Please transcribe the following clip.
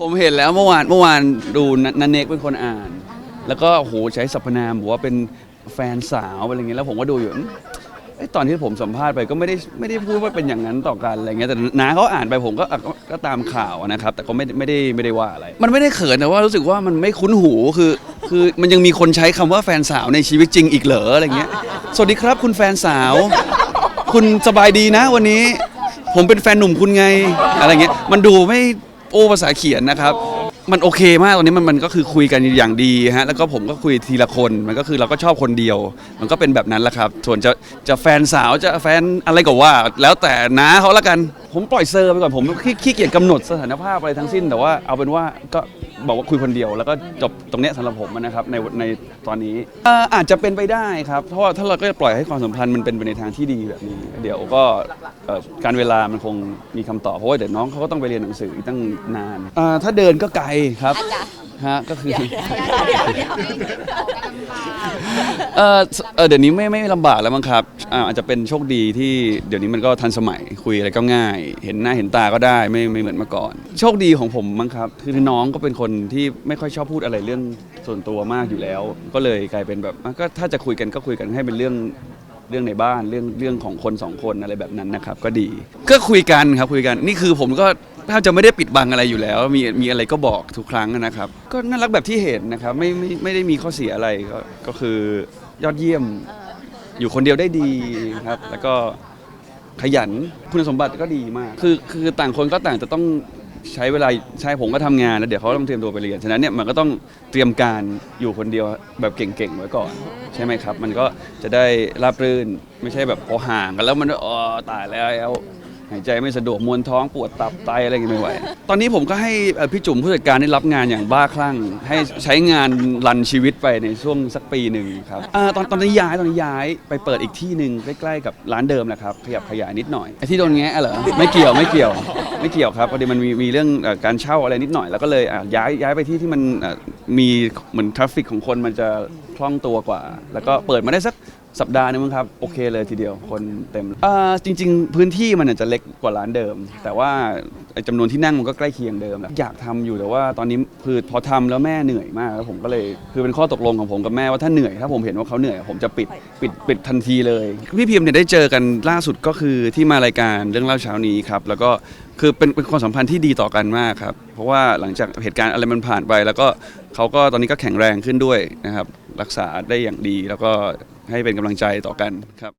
ผมเห็นแล้วเมื่อวานเมื่อวานดูนนันเนกเป็นคนอ่าน แล้วก็โหใช้สรรพนามบอกว่าเป็นแฟนสาวอะไรเงี้ยแล้วผมก็ดูอยู่เอ้ตอนที่ผมสัมภาษณ์ไปก็ไม่ได้ไม่ได้พูดว่าเป็นอย่างนั้นต่อกันอะไรเงี้ยแต่น้าเขาอ่านไปผมก็อะก็ก็ตามข่าวนะครับ แต่ก็ไม่ไม่ได้ไม่ได้ว่าอะไร มันไม่ได้เขินแต่ว่ารู้สึกว่ามันไม่คุ้นหูคือ คือมันยังมีคนใช้คำว่าแฟนสาวในชีวิตจริงอีกเหรออะไรเงี้ยสวัสดีครับคุณแฟนสาว คุณสบายดีนะวันนี้ ผมเป็นแฟนหนุ่มคุณไงอะไรเงี้ยมันดูไม่ โอ้ภาษาเขียนนะครับ มันโอเคมากตอนนี้มันมันก็คือคุยกันอย่างดีฮะแล้วก็ผมก็คุยทีละคนมันก็คือเราก็ชอบคนเดียว มันก็เป็นแบบนั้นแหละครับ ส่วนจะจะแฟนสาวจะแฟนอะไรก็ว่า แล้วแต่น้าเขาละกันผมปล่อยเซอร์ไปก่อนผมขี้ขี้เกียจกำหนดสถานภาพอะไรทั้งสิ้น แต่ว่าเอาเป็นว่าก็บอกว่าคุยคนเดียว แล้วก็จบตรงเนี้ยสำหรับผมนะครับในในตอนนี้เอ่ออาจจะเป็นไปได้ครับ เพราะว่าถ้าเราก็ปล่อยให้ความสัมพันธ์มันเป็นไปในทางที่ดีแบบนี้ เดี๋ยวก็เอ่อการเวลามันคงมีคำตอบเพราะว่าเดี๋ยวน้องเขาก็ต้องไปเรียนหนังสืออีกตั้งนานอ่าถ้าเดินก็ไกลครับฮะก็คือเออเออเดี๋ยวนี้ไม่ไม่ลำบากแล้วมั้งครับอ่าอาจจะเป็นโชคดีที่เดี๋ยวนี้มันก็ทันสมัยคุยอะไรก็ง่ายเห็นหน้าเห็นตาก็ได้ไม่ไม่เหมือนเมื่อก่อน โชคดีของผมมั้งครับคือน้องก็เป็นคนที่ไม่ค่อยชอบพูดอะไรเรื่องส่วนตัวมากอยู่แล้ว ก็เลยกลายเป็นแบบอะก็ถ้าจะคุยกันก็คุยกันให้เป็นเรื่องเรื่องในบ้านเรื่องเรื่องของคนสองคนอะไรแบบนั้นนะครับ ก็ดี ก็คุยกันครับคุยกันนี่คือผมก็แทบจะไม่ได้ปิดบังอะไรอยู่แล้ว มีมีอะไรก็บอกทุกครั้งนะครับ ก็น่ารักแบบที่เห็นนะครับไม่ไม่ไม่ได้มีข้อเสียอะไรก็ก็คือยอดเยี่ยมอยู่คนเดียวได้ดีครับ แล้วก็ ขยันคุณสมบัติก็ดีมาก คือคือต่างคนก็ต่างจะต้องใช้เวลาใช่ผมก็ทำงานแล้วเดี๋ยวเขาต้องเตรียมตัวไปเรียน ฉะนั้นเนี่ยมันก็ต้องเตรียมการอยู่คนเดียวแบบเก่งๆไว้ก่อน ใช่ไหมครับ มันก็จะได้ราบรื่นไม่ใช่แบบพอห่างกันแล้วมันอ๋อตายแล้ว หายใจไม่สะดวกมวนท้องปวดตับไตอะไรอย่างเงี้ยไม่ไหว ตอนนี้ผมก็ให้เอ่อพี่จุ๋มผู้จัดการได้รับงานอย่างบ้าคลั่ง ให้ใช้งานรันชีวิตไปในช่วงสักปีหนึ่งครับอ่าตอนตอนนี้ย้ายตอนนี้ย้ายไปเปิดอีกที่หนึ่งใกล้ๆกับร้านเดิมแหละครับขยับขยายนิดหน่อยไอ้ที่โดนแงะเหรอไม่เกี่ยวไม่เกี่ยว ไม่เกี่ยวครับพอดีมันมีมีเรื่องเอ่อการเช่าอะไรนิดหน่อยแล้วก็เลยอะย้ายย้ายไปที่ที่มันเอ่อมีเหมือนทราฟฟิกของคนมันจะ คล่องตัวกว่า แล้วก็เปิดมาได้สักสัปดาห์นึงมั้งครับ โอเคเลยทีเดียวคนเต็มอ่าจริง ๆ พื้นที่มันอาจจะเล็กกว่าร้านเดิม แต่ว่าไอ้จำนวนที่นั่งมันก็ใกล้เคียงเดิมแหละอยากทำอยู่แต่ว่าตอนนี้คือพอทำแล้วแม่เหนื่อยมากแล้วผมก็เลยคือเป็นข้อตกลงของผมกับแม่ว่าถ้าเหนื่อยถ้าผมเห็นว่าเขาเหนื่อยผมจะปิดปิดปิดทันทีเลยพี่พิมพ์เนี่ยได้เจอกันล่าสุดก็คือที่มารายการเรื่องเล่าเช้านี้ครับแล้วก็คือเป็นเป็นความสัมพันธ์ที่ดีต่อกันมากครับเพราะว่าหลังจากเหตุการณ์อะไรมันผ่านไป แล้วก็เขาก็ตอนนี้ก็แข็งแรงขึ้นด้วยนะครับ รักษาได้อย่างดี แล้วก็ให้เป็นกำลังใจต่อกันครับ